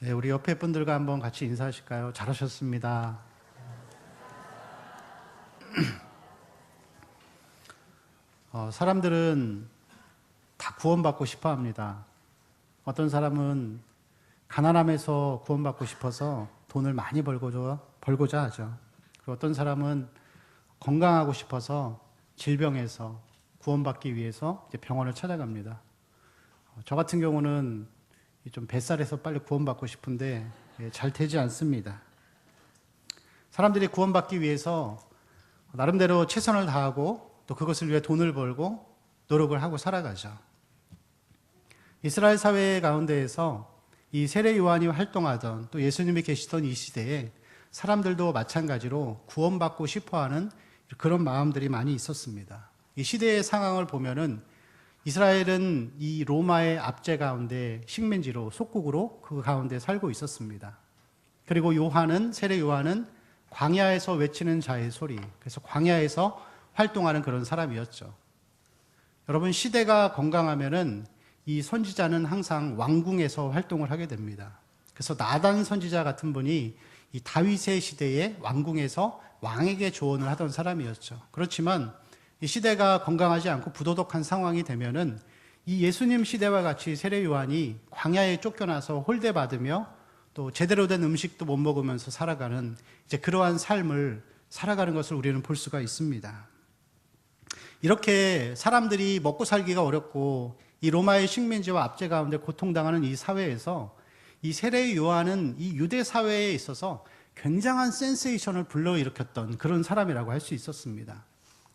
네, 우리 옆에 분들과 한번 같이 인사하실까요? 잘하셨습니다. 어, 사람들은 다 구원받고 싶어 합니다. 어떤 사람은 가난함에서 구원받고 싶어서 돈을 많이 벌고자, 벌고자 하죠. 그리고 어떤 사람은 건강하고 싶어서 질병에서 구원받기 위해서 병원을 찾아갑니다. 어, 저 같은 경우는 좀 뱃살에서 빨리 구원받고 싶은데 예, 잘 되지 않습니다. 사람들이 구원받기 위해서 나름대로 최선을 다하고 또 그것을 위해 돈을 벌고 노력을 하고 살아가죠. 이스라엘 사회 가운데에서 이 세례 요한이 활동하던 또 예수님이 계시던 이 시대에 사람들도 마찬가지로 구원받고 싶어 하는 그런 마음들이 많이 있었습니다. 이 시대의 상황을 보면은 이스라엘은 이 로마의 압제 가운데 식민지로 속국으로 그 가운데 살고 있었습니다. 그리고 요한은 세례 요한은 광야에서 외치는 자의 소리. 그래서 광야에서 활동하는 그런 사람이었죠. 여러분 시대가 건강하면은 이 선지자는 항상 왕궁에서 활동을 하게 됩니다. 그래서 나단 선지자 같은 분이 이 다윗의 시대에 왕궁에서 왕에게 조언을 하던 사람이었죠. 그렇지만 이 시대가 건강하지 않고 부도덕한 상황이 되면은 이 예수님 시대와 같이 세례 요한이 광야에 쫓겨나서 홀대받으며 또 제대로 된 음식도 못 먹으면서 살아가는 이제 그러한 삶을 살아가는 것을 우리는 볼 수가 있습니다. 이렇게 사람들이 먹고 살기가 어렵고 이 로마의 식민지와 압제 가운데 고통당하는 이 사회에서 이 세례 요한은 이 유대 사회에 있어서 굉장한 센세이션을 불러일으켰던 그런 사람이라고 할 수 있었습니다.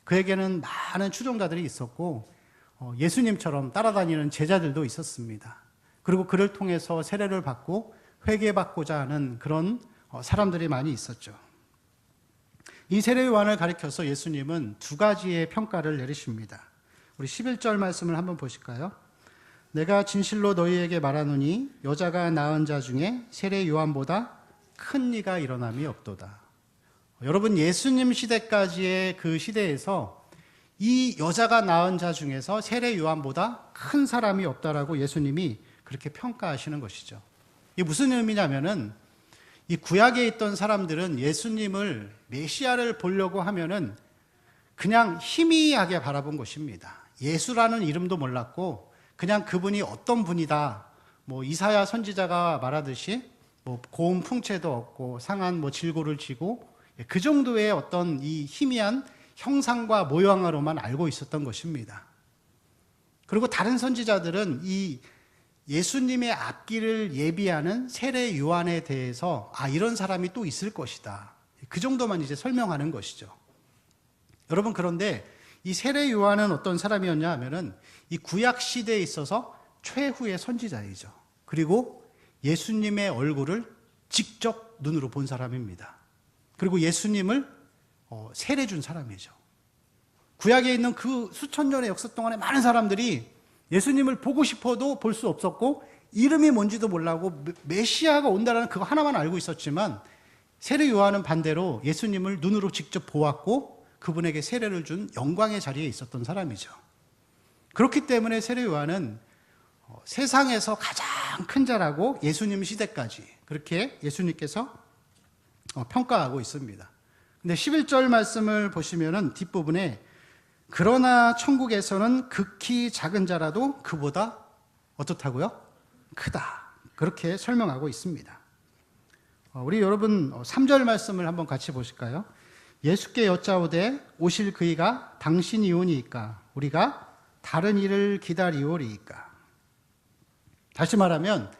그에게는 많은 추종자들이 있었고 어, 예수님처럼 따라다니는 제자들도 있었습니다. 그리고 그를 통해서 세례를 받고 회개받고자 하는 그런 어, 사람들이 많이 있었죠. 이 세례 요한을 가리켜서 예수님은 두 가지의 평가를 내리십니다. 우리 11절 말씀을 한번 보실까요? 내가 진실로 너희에게 말하노니 여자가 낳은 자 중에 세례 요한보다 큰 이가 일어남이 없도다. 여러분 예수님 시대까지의 그 시대에서 이 여자가 낳은 자 중에서 세례 요한보다 큰 사람이 없다라고 예수님이 그렇게 평가하시는 것이죠. 이게 무슨 의미냐면은 이 구약에 있던 사람들은 예수님을 메시아를 보려고 하면은 그냥 희미하게 바라본 것입니다. 예수라는 이름도 몰랐고 그냥 그분이 어떤 분이다. 뭐 이사야 선지자가 말하듯이 뭐 고운 풍채도 없고 상한 뭐 질고를 지고 그 정도의 어떤 이 희미한 형상과 모양으로만 알고 있었던 것입니다. 그리고 다른 선지자들은 이 예수님의 앞길을 예비하는 세례 요한에 대해서 아 이런 사람이 또 있을 것이다. 그 정도만 이제 설명하는 것이죠. 여러분 그런데 이 세례 요한은 어떤 사람이었냐 하면은 이 구약 시대에 있어서 최후의 선지자이죠. 그리고 예수님의 얼굴을 직접 눈으로 본 사람입니다. 그리고 예수님을 어, 세례 준 사람이죠. 구약에 있는 그 수천 년의 역사 동안에 많은 사람들이 예수님을 보고 싶어도 볼 수 없었고 이름이 뭔지도 몰라고 메시아가 온다라는 그거 하나만 알고 있었지만 세례 요한은 반대로 예수님을 눈으로 직접 보았고 그분에게 세례를 준 영광의 자리에 있었던 사람이죠. 그렇기 때문에 세례 요한은 어, 세상에서 가장 큰 자라고 예수님 시대까지 그렇게 예수님께서 어, 평가하고 있습니다. 근데 11절 말씀을 보시면은 뒷부분에 그러나 천국에서는 극히 작은 자라도 그보다 어떻다고요? 크다. 그렇게 설명하고 있습니다. 어, 우리 여러분 3절 말씀을 한번 같이 보실까요? 예수께 여짜오되 오실 그이가 당신이 오니까 우리가 다른 일을 기다리오리이까. 다시 말하면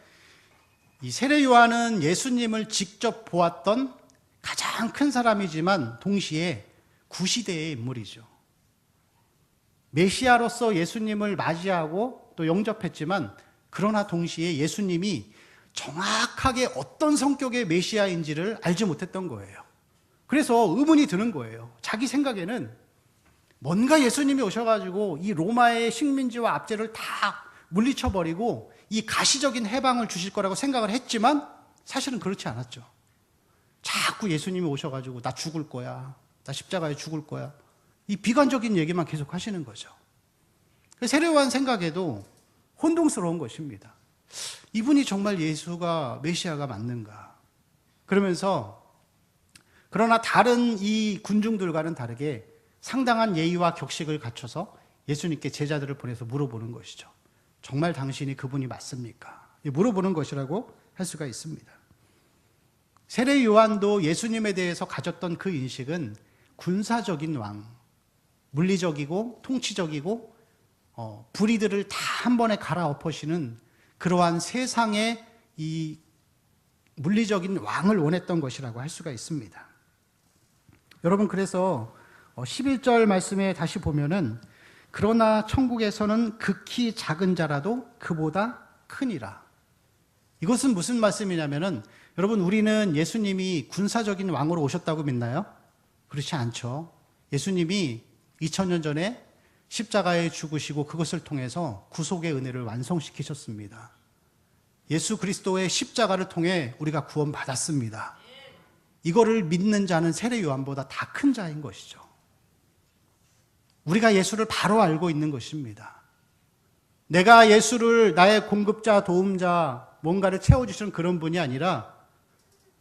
이 세례 요한은 예수님을 직접 보았던 가장 큰 사람이지만 동시에 구시대의 인물이죠. 메시아로서 예수님을 맞이하고 또 영접했지만 그러나 동시에 예수님이 정확하게 어떤 성격의 메시아인지를 알지 못했던 거예요. 그래서 의문이 드는 거예요. 자기 생각에는 뭔가 예수님이 오셔가지고 이 로마의 식민지와 압제를 다 물리쳐버리고 이 가시적인 해방을 주실 거라고 생각을 했지만 사실은 그렇지 않았죠. 자꾸 예수님이 오셔가지고 나 죽을 거야. 나 십자가에 죽을 거야. 이 비관적인 얘기만 계속 하시는 거죠. 세례요한 생각에도 혼동스러운 것입니다. 이분이 정말 예수가 메시아가 맞는가? 그러면서 그러나 다른 이 군중들과는 다르게 상당한 예의와 격식을 갖춰서 예수님께 제자들을 보내서 물어보는 것이죠. 정말 당신이 그분이 맞습니까? 물어보는 것이라고 할 수가 있습니다. 세례 요한도 예수님에 대해서 가졌던 그 인식은 군사적인 왕, 물리적이고 통치적이고 어, 불의들을 다 한 번에 갈아엎으시는 그러한 세상의 이 물리적인 왕을 원했던 것이라고 할 수가 있습니다. 여러분 그래서 11절 말씀에 다시 보면은 그러나 천국에서는 극히 작은 자라도 그보다 크니라. 이것은 무슨 말씀이냐면은 여러분 우리는 예수님이 군사적인 왕으로 오셨다고 믿나요? 그렇지 않죠. 예수님이 2000년 전에 십자가에 죽으시고 그것을 통해서 구속의 은혜를 완성시키셨습니다. 예수 그리스도의 십자가를 통해 우리가 구원받았습니다. 이거를 믿는 자는 세례 요한보다 다 큰 자인 것이죠. 우리가 예수를 바로 알고 있는 것입니다. 내가 예수를 나의 공급자, 도움자, 뭔가를 채워주시는 그런 분이 아니라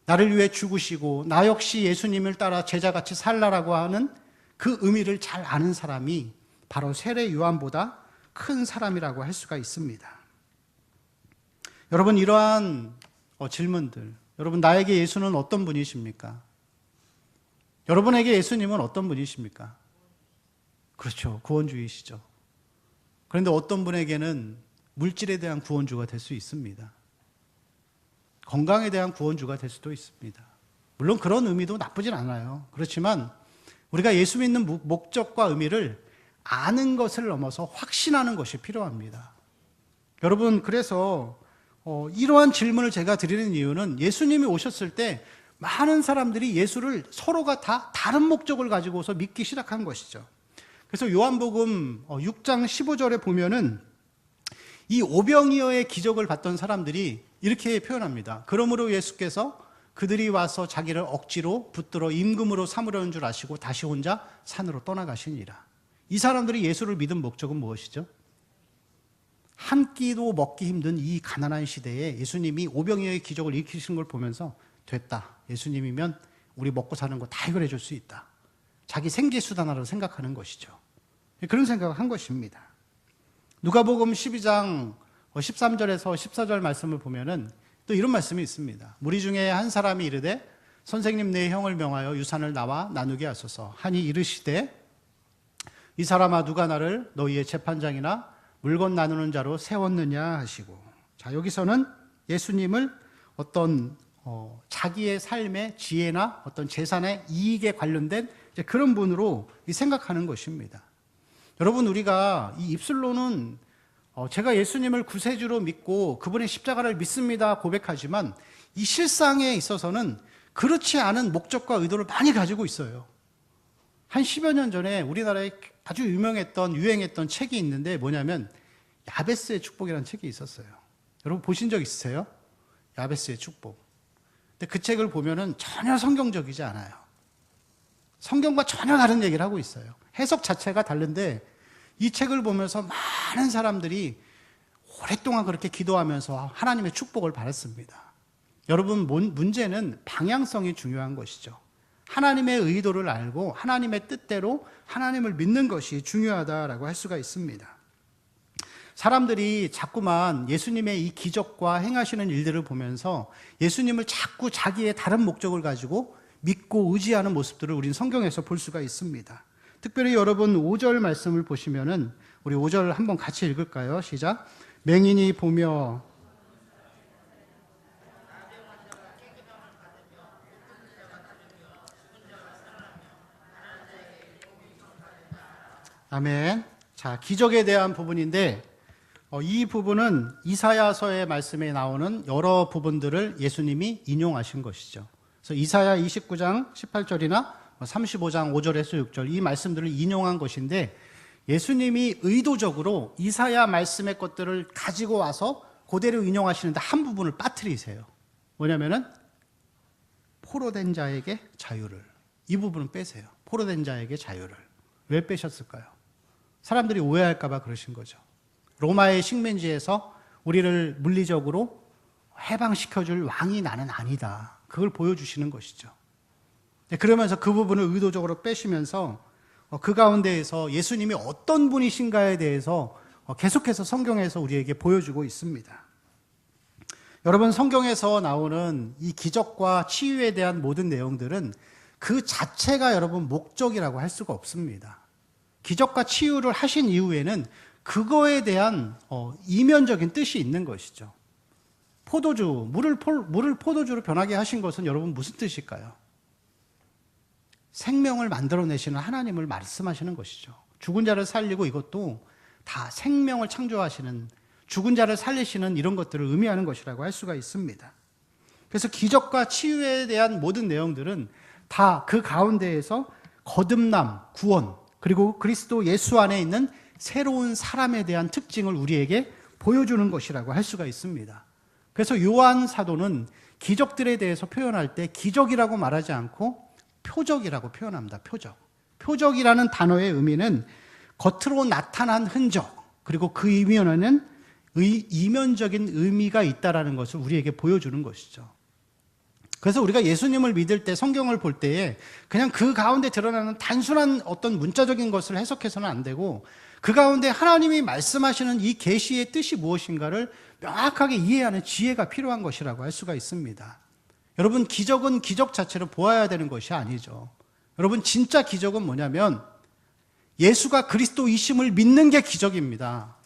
나를 위해 죽으시고 나 역시 예수님을 따라 제자같이 살라라고 하는 그 의미를 잘 아는 사람이 바로 세례 요한보다 큰 사람이라고 할 수가 있습니다. 여러분 이러한 어, 질문들, 여러분 나에게 예수는 어떤 분이십니까? 여러분에게 예수님은 어떤 분이십니까? 그렇죠. 구원주이시죠. 그런데 어떤 분에게는 물질에 대한 구원주가 될 수 있습니다. 건강에 대한 구원주가 될 수도 있습니다. 물론 그런 의미도 나쁘진 않아요. 그렇지만 우리가 예수 믿는 목적과 의미를 아는 것을 넘어서 확신하는 것이 필요합니다. 여러분, 그래서 어, 이러한 질문을 제가 드리는 이유는 예수님이 오셨을 때 많은 사람들이 예수를 서로가 다 다른 목적을 가지고서 믿기 시작한 것이죠. 그래서 요한복음 6장 어, 15절에 보면은 이 오병이어의 기적을 봤던 사람들이 이렇게 표현합니다. 그러므로 예수께서 그들이 와서 자기를 억지로 붙들어 임금으로 삼으려는 줄 아시고 다시 혼자 산으로 떠나가시니라. 이 사람들이 예수를 믿은 목적은 무엇이죠? 한 끼도 먹기 힘든 이 가난한 시대에 예수님이 오병이어의 기적을 일으키신 걸 보면서 됐다. 예수님이면 우리 먹고 사는 거 다 해결해 줄 수 있다. 자기 생계 수단으로 생각하는 것이죠. 그런 생각을 한 것입니다. 누가복음 12장 13절에서 14절 말씀을 보면은 또 이런 말씀이 있습니다. 무리 중에 한 사람이 이르되 선생님 내 형을 명하여 유산을 나와 나누게 하소서 하니 이르시되 이 사람아 누가 나를 너희의 재판장이나 물건 나누는 자로 세웠느냐 하시고 자 여기서는 예수님을 어떤 어, 자기의 삶의 지혜나 어떤 재산의 이익에 관련된 그런 분으로 생각하는 것입니다. 여러분 우리가 이 입술로는 어, 제가 예수님을 구세주로 믿고 그분의 십자가를 믿습니다 고백하지만 이 실상에 있어서는 그렇지 않은 목적과 의도를 많이 가지고 있어요. 한 10여 년 전에 우리나라에 아주 유명했던 유행했던 책이 있는데 뭐냐면 야베스의 축복이라는 책이 있었어요. 여러분 보신 적 있으세요? 야베스의 축복. 근데 그 책을 보면은 전혀 성경적이지 않아요. 성경과 전혀 다른 얘기를 하고 있어요. 해석 자체가 다른데 이 책을 보면서 많은 사람들이 오랫동안 그렇게 기도하면서 하나님의 축복을 받았습니다. 여러분 문제는 방향성이 중요한 것이죠. 하나님의 의도를 알고 하나님의 뜻대로 하나님을 믿는 것이 중요하다라고 할 수가 있습니다. 사람들이 자꾸만 예수님의 이 기적과 행하시는 일들을 보면서 예수님을 자꾸 자기의 다른 목적을 가지고 믿고 의지하는 모습들을 우린 성경에서 볼 수가 있습니다. 특별히 여러분 5절 말씀을 보시면은 우리 5절 한번 같이 읽을까요? 시작. 맹인이 보며 아멘. 자, 기적에 대한 부분인데 어, 이 부분은 이사야서의 말씀에 나오는 여러 부분들을 예수님이 인용하신 것이죠. 그래서 이사야 29장 18절이나 35장 5절에서 6절 이 말씀들을 인용한 것인데 예수님이 의도적으로 이사야 말씀의 것들을 가지고 와서 그대로 인용하시는데 한 부분을 빠뜨리세요. 뭐냐면은 포로된 자에게 자유를 이 부분은 빼세요. 포로된 자에게 자유를 왜 빼셨을까요? 사람들이 오해할까봐 그러신 거죠. 로마의 식민지에서 우리를 물리적으로 해방시켜줄 왕이 나는 아니다. 그걸 보여주시는 것이죠. 네, 그러면서 그 부분을 의도적으로 빼시면서 어, 그 가운데에서 예수님이 어떤 분이신가에 대해서 어, 계속해서 성경에서 우리에게 보여주고 있습니다. 여러분 성경에서 나오는 이 기적과 치유에 대한 모든 내용들은 그 자체가 여러분 목적이라고 할 수가 없습니다. 기적과 치유를 하신 이후에는 그거에 대한 어, 이면적인 뜻이 있는 것이죠. 포도주, 물을, 포, 물을 포도주로 변하게 하신 것은 여러분 무슨 뜻일까요? 생명을 만들어내시는 하나님을 말씀하시는 것이죠. 죽은 자를 살리고 이것도 다 생명을 창조하시는 죽은 자를 살리시는 이런 것들을 의미하는 것이라고 할 수가 있습니다. 그래서 기적과 치유에 대한 모든 내용들은 다 그 가운데에서 거듭남, 구원, 그리고 그리스도 예수 안에 있는 새로운 사람에 대한 특징을 우리에게 보여주는 것이라고 할 수가 있습니다. 그래서 요한 사도는 기적들에 대해서 표현할 때 기적이라고 말하지 않고 표적이라고 표현합니다. 표적. 표적이라는 단어의 의미는 겉으로 나타난 흔적, 그리고 그 이면에는 의, 이면적인 의미가 있다라는 것을 우리에게 보여주는 것이죠. 그래서 우리가 예수님을 믿을 때 성경을 볼 때에 그냥 그 가운데 드러나는 단순한 어떤 문자적인 것을 해석해서는 안 되고 그 가운데 하나님이 말씀하시는 이 계시의 뜻이 무엇인가를 명확하게 이해하는 지혜가 필요한 것이라고 할 수가 있습니다. 여러분 기적은 기적 자체로 보아야 되는 것이 아니죠. 여러분 진짜 기적은 뭐냐면 예수가 그리스도이심을 믿는 게 기적입니다.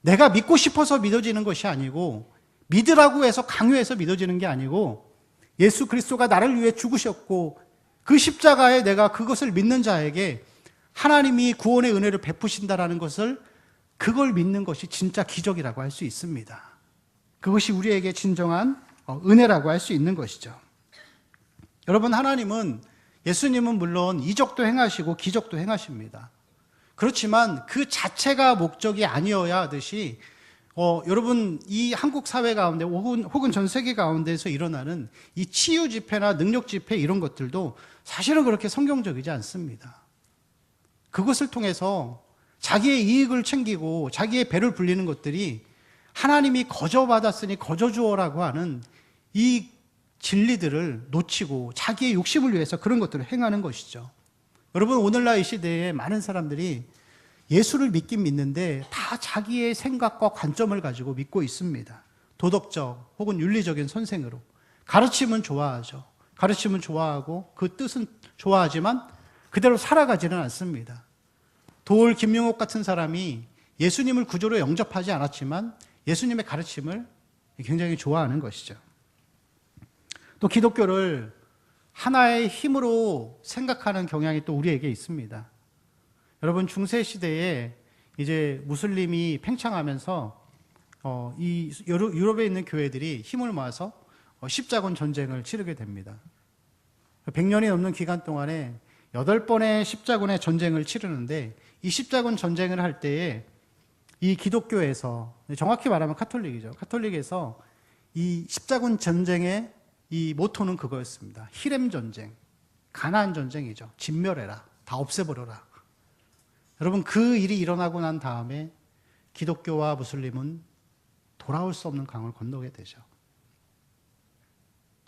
내가 믿고 싶어서 믿어지는 것이 아니고 믿으라고 해서 강요해서 믿어지는 게 아니고 예수 그리스도가 나를 위해 죽으셨고 그 십자가에 내가 그것을 믿는 자에게 하나님이 구원의 은혜를 베푸신다라는 것을 그걸 믿는 것이 진짜 기적이라고 할 수 있습니다. 그것이 우리에게 진정한 어, 은혜라고 할 수 있는 것이죠. 여러분 하나님은 예수님은 물론 이적도 행하시고 기적도 행하십니다. 그렇지만 그 자체가 목적이 아니어야 하듯이 어, 여러분 이 한국 사회 가운데 혹은, 혹은 전 세계 가운데서 일어나는 이 치유 집회나 능력 집회 이런 것들도 사실은 그렇게 성경적이지 않습니다. 그것을 통해서 자기의 이익을 챙기고 자기의 배를 불리는 것들이 하나님이 거저 받았으니 거저 주어라고 하는 이 진리들을 놓치고 자기의 욕심을 위해서 그런 것들을 행하는 것이죠. 여러분 오늘날 이 시대에 많은 사람들이 예수를 믿긴 믿는데 다 자기의 생각과 관점을 가지고 믿고 있습니다. 도덕적 혹은 윤리적인 선생으로. 가르침은 좋아하죠. 가르침은 좋아하고 그 뜻은 좋아하지만 그대로 살아가지는 않습니다. 도울 김용옥 같은 사람이 예수님을 구조로 영접하지 않았지만 예수님의 가르침을 굉장히 좋아하는 것이죠. 또 기독교를 하나의 힘으로 생각하는 경향이 또 우리에게 있습니다. 여러분 중세 시대에 이제 무슬림이 팽창하면서 어, 이 유럽에 있는 교회들이 힘을 모아서 어, 십자군 전쟁을 치르게 됩니다. 100년이 넘는 기간 동안에 8번의 십자군의 전쟁을 치르는데 이 십자군 전쟁을 할 때에 이 기독교에서 정확히 말하면 카톨릭이죠. 카톨릭에서 이 십자군 전쟁의 이 모토는 그거였습니다. 히렘 전쟁, 가나안 전쟁이죠. 진멸해라, 다 없애버려라. 여러분 그 일이 일어나고 난 다음에 기독교와 무슬림은 돌아올 수 없는 강을 건너게 되죠.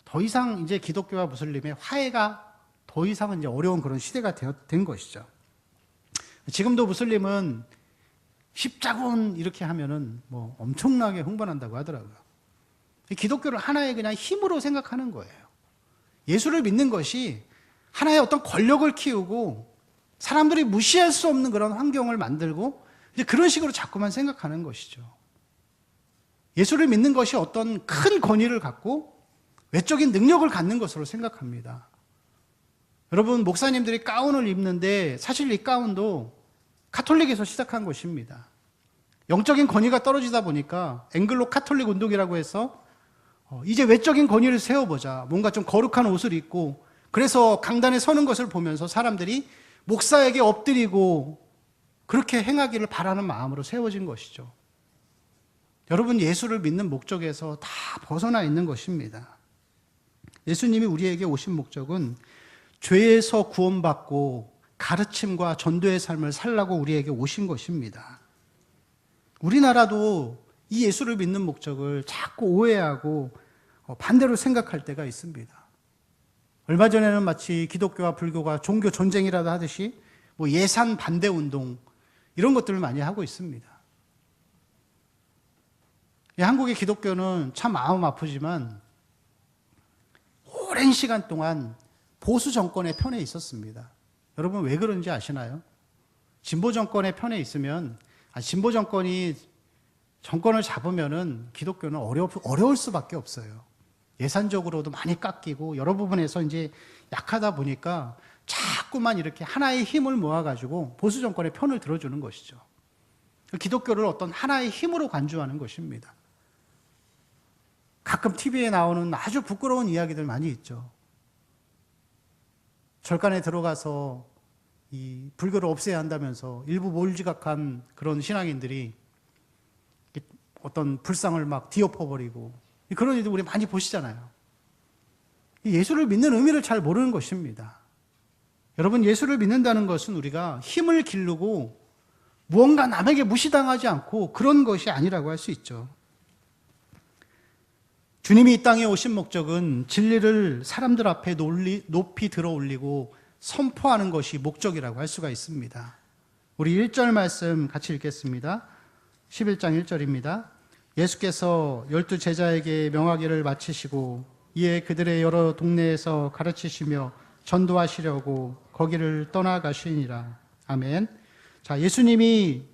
더 이상 이제 기독교와 무슬림의 화해가 더 이상은 이제 어려운 그런 시대가 된 것이죠. 지금도 무슬림은 십자군 이렇게 하면은 뭐 엄청나게 흥분한다고 하더라고요. 기독교를 하나의 그냥 힘으로 생각하는 거예요. 예수를 믿는 것이 하나의 어떤 권력을 키우고 사람들이 무시할 수 없는 그런 환경을 만들고 이제 그런 식으로 자꾸만 생각하는 것이죠. 예수를 믿는 것이 어떤 큰 권위를 갖고 외적인 능력을 갖는 것으로 생각합니다. 여러분, 목사님들이 가운을 입는데 사실 이 가운도 카톨릭에서 시작한 것입니다. 영적인 권위가 떨어지다 보니까 앵글로 카톨릭 운동이라고 해서 어, 이제 외적인 권위를 세워보자. 뭔가 좀 거룩한 옷을 입고 그래서 강단에 서는 것을 보면서 사람들이 목사에게 엎드리고 그렇게 행하기를 바라는 마음으로 세워진 것이죠. 여러분, 예수를 믿는 목적에서 다 벗어나 있는 것입니다. 예수님이 우리에게 오신 목적은 죄에서 구원받고 가르침과 전도의 삶을 살라고 우리에게 오신 것입니다. 우리나라도 이 예수를 믿는 목적을 자꾸 오해하고 어, 반대로 생각할 때가 있습니다. 얼마 전에는 마치 기독교와 불교가 종교 전쟁이라도 하듯이 뭐 예산 반대 운동 이런 것들을 많이 하고 있습니다. 이 한국의 기독교는 참 마음 아프지만 오랜 시간 동안 보수 정권의 편에 있었습니다. 여러분 왜 그런지 아시나요? 진보 정권의 편에 있으면 아, 진보 정권이 정권을 잡으면은 기독교는 어려 어려울 수밖에 없어요. 예산적으로도 많이 깎이고 여러 부분에서 이제 약하다 보니까 자꾸만 이렇게 하나의 힘을 모아가지고 보수 정권의 편을 들어주는 것이죠. 기독교를 어떤 하나의 힘으로 간주하는 것입니다. 가끔 TV에 나오는 아주 부끄러운 이야기들 많이 있죠. 절간에 들어가서 이 불교를 없애야 한다면서 일부 몰지각한 그런 신앙인들이 어떤 불상을 막 뒤엎어버리고 그런 일들 우리 많이 보시잖아요. 예수를 믿는 의미를 잘 모르는 것입니다. 여러분, 예수를 믿는다는 것은 우리가 힘을 기르고 무언가 남에게 무시당하지 않고 그런 것이 아니라고 할 수 있죠. 주님이 이 땅에 오신 목적은 진리를 사람들 앞에 높이 들어 올리고 선포하는 것이 목적이라고 할 수가 있습니다. 우리 1절 말씀 같이 읽겠습니다. 11장 1절입니다. 예수께서 열두 제자에게 명하기를 마치시고 이에 그들의 여러 동네에서 가르치시며 전도하시려고 거기를 떠나가시니라. 아멘. 자, 예수님이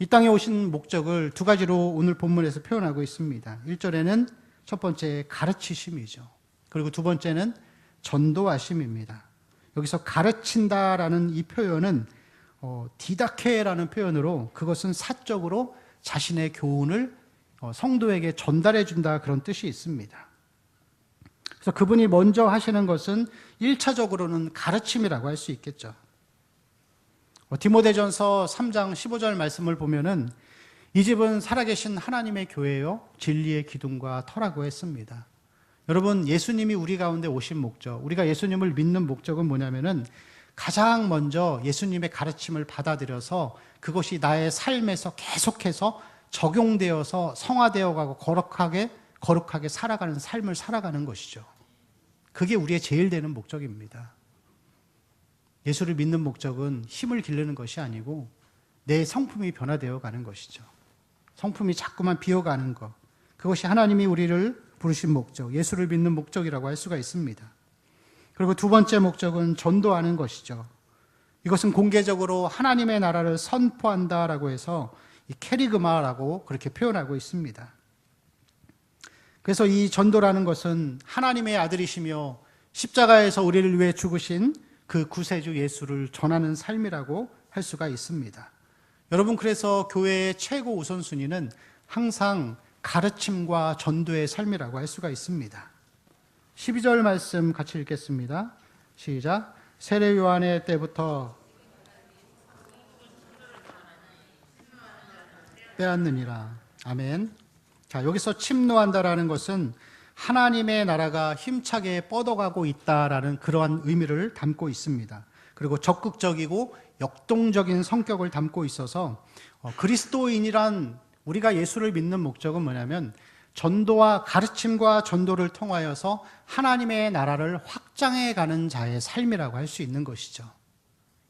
이 땅에 오신 목적을 두 가지로 오늘 본문에서 표현하고 있습니다. 1절에는 첫 번째 가르치심이죠. 그리고 두 번째는 전도하심입니다. 여기서 가르친다라는 이 표현은 어, 디다케라는 표현으로 그것은 사적으로 자신의 교훈을 어, 성도에게 전달해 준다 그런 뜻이 있습니다. 그래서 그분이 먼저 하시는 것은 1차적으로는 가르침이라고 할 수 있겠죠. 어, 디모데전서 3장 15절 말씀을 보면은 이 집은 살아계신 하나님의 교회요 진리의 기둥과 터라고 했습니다. 여러분 예수님이 우리 가운데 오신 목적, 우리가 예수님을 믿는 목적은 뭐냐면은 가장 먼저 예수님의 가르침을 받아들여서 그것이 나의 삶에서 계속해서 적용되어서 성화되어 가고 거룩하게 거룩하게 살아가는 삶을 살아가는 것이죠. 그게 우리의 제일 되는 목적입니다. 예수를 믿는 목적은 힘을 기르는 것이 아니고 내 성품이 변화되어 가는 것이죠. 성품이 자꾸만 비어가는 것. 그것이 하나님이 우리를 부르신 목적, 예수를 믿는 목적이라고 할 수가 있습니다. 그리고 두 번째 목적은 전도하는 것이죠. 이것은 공개적으로 하나님의 나라를 선포한다라고 해서 이 캐리그마라고 그렇게 표현하고 있습니다. 그래서 이 전도라는 것은 하나님의 아들이시며 십자가에서 우리를 위해 죽으신 그 구세주 예수를 전하는 삶이라고 할 수가 있습니다. 여러분, 그래서 교회의 최고 우선순위는 항상 가르침과 전도의 삶이라고 할 수가 있습니다. 12절 말씀 같이 읽겠습니다. 시작. 세례 요한의 때부터 빼앗느니라. 아멘. 자, 여기서 침노한다라는 것은 하나님의 나라가 힘차게 뻗어가고 있다라는 그러한 의미를 담고 있습니다. 그리고 적극적이고 역동적인 성격을 담고 있어서 어, 그리스도인이란 우리가 예수를 믿는 목적은 뭐냐면 전도와 가르침과 전도를 통하여서 하나님의 나라를 확장해 가는 자의 삶이라고 할 수 있는 것이죠.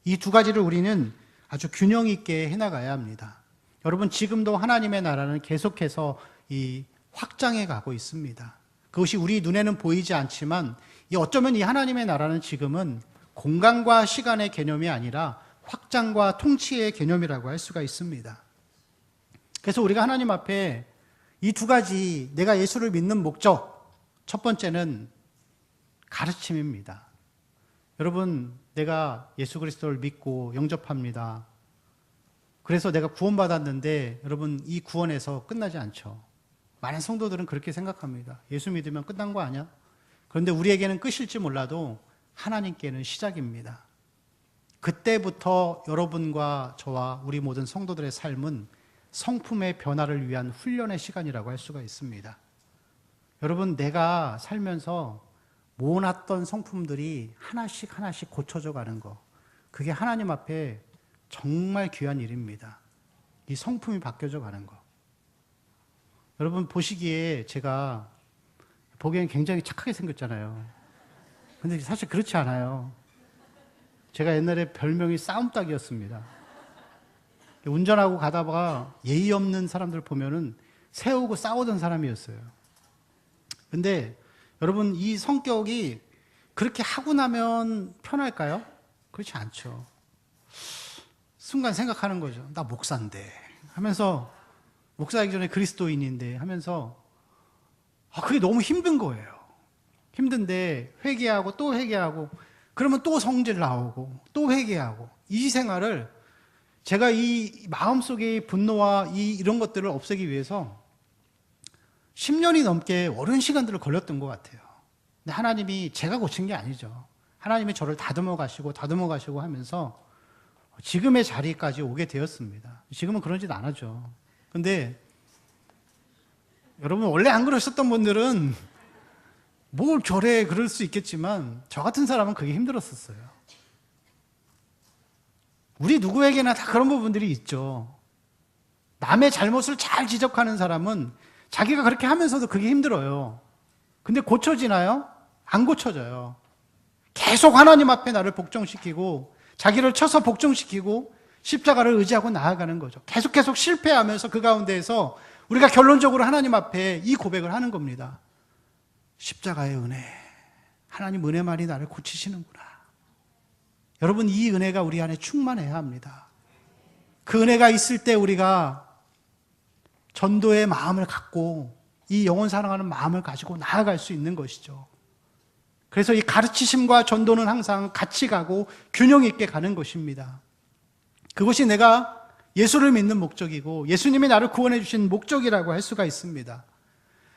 이 두 가지를 우리는 아주 균형 있게 해나가야 합니다. 여러분 지금도 하나님의 나라는 계속해서 이 확장해 가고 있습니다. 그것이 우리 눈에는 보이지 않지만 이 어쩌면 이 하나님의 나라는 지금은 공간과 시간의 개념이 아니라 확장과 통치의 개념이라고 할 수가 있습니다. 그래서 우리가 하나님 앞에 이 두 가지 내가 예수를 믿는 목적 첫 번째는 가르침입니다. 여러분 내가 예수 그리스도를 믿고 영접합니다. 그래서 내가 구원받았는데 여러분 이 구원에서 끝나지 않죠. 많은 성도들은 그렇게 생각합니다. 예수 믿으면 끝난 거 아니야? 그런데 우리에게는 끝일지 몰라도 하나님께는 시작입니다. 그때부터 여러분과 저와 우리 모든 성도들의 삶은 성품의 변화를 위한 훈련의 시간이라고 할 수가 있습니다. 여러분, 내가 살면서 모아놨던 성품들이 하나씩 하나씩 고쳐져 가는 거. 그게 하나님 앞에 정말 귀한 일입니다. 이 성품이 바뀌어져 가는 거. 여러분 보시기에 제가 보기엔 굉장히 착하게 생겼잖아요. 근데 사실 그렇지 않아요. 제가 옛날에 별명이 싸움닭이었습니다. 운전하고 가다가 예의 없는 사람들 보면은 세우고 싸우던 사람이었어요. 근데 여러분 이 성격이 그렇게 하고 나면 편할까요? 그렇지 않죠. 순간 생각하는 거죠. 나 목사인데 하면서 목사이기 전에 그리스도인인데 하면서 아, 그게 너무 힘든 거예요. 힘든데 회개하고 또 회개하고 그러면 또 성질 나오고 또 회개하고 이 생활을 제가 이 마음속의 분노와 이 이런 것들을 없애기 위해서 10년이 넘게 오랜 시간들을 걸렸던 것 같아요. 근데 하나님이 제가 고친 게 아니죠. 하나님이 저를 다듬어 가시고 다듬어 가시고 하면서 지금의 자리까지 오게 되었습니다. 지금은 그런 짓 안 하죠. 근데 여러분 원래 안 그러셨던 분들은 뭘 저래 그럴 수 있겠지만 저 같은 사람은 그게 힘들었었어요. 우리 누구에게나 다 그런 부분들이 있죠. 남의 잘못을 잘 지적하는 사람은 자기가 그렇게 하면서도 그게 힘들어요. 근데 고쳐지나요? 안 고쳐져요. 계속 하나님 앞에 나를 복종시키고 자기를 쳐서 복종시키고 십자가를 의지하고 나아가는 거죠. 계속 계속 실패하면서 그 가운데에서 우리가 결론적으로 하나님 앞에 이 고백을 하는 겁니다. 십자가의 은혜. 하나님 은혜만이 나를 고치시는구나. 여러분, 이 은혜가 우리 안에 충만해야 합니다. 그 은혜가 있을 때 우리가 전도의 마음을 갖고 이 영혼 사랑하는 마음을 가지고 나아갈 수 있는 것이죠. 그래서 이 가르치심과 전도는 항상 같이 가고 균형 있게 가는 것입니다. 그것이 내가 예수를 믿는 목적이고 예수님이 나를 구원해 주신 목적이라고 할 수가 있습니다.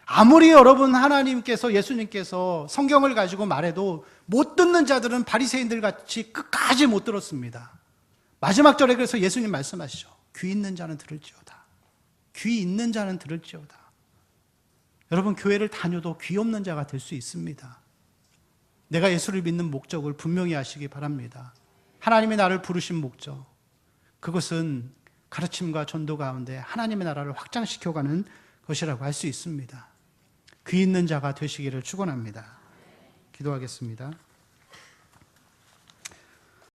아무리 여러분 하나님께서 예수님께서 성경을 가지고 말해도 못 듣는 자들은 바리새인들 같이 끝까지 못 들었습니다. 마지막 절에 그래서 예수님 말씀하시죠. 귀 있는 자는 들을지어다. 귀 있는 자는 들을지어다. 여러분 교회를 다녀도 귀 없는 자가 될 수 있습니다. 내가 예수를 믿는 목적을 분명히 아시기 바랍니다. 하나님이 나를 부르신 목적. 그것은 가르침과 전도 가운데 하나님의 나라를 확장시켜가는 것이라고 할 수 있습니다. 귀 있는 자가 되시기를 축원합니다. 기도하겠습니다.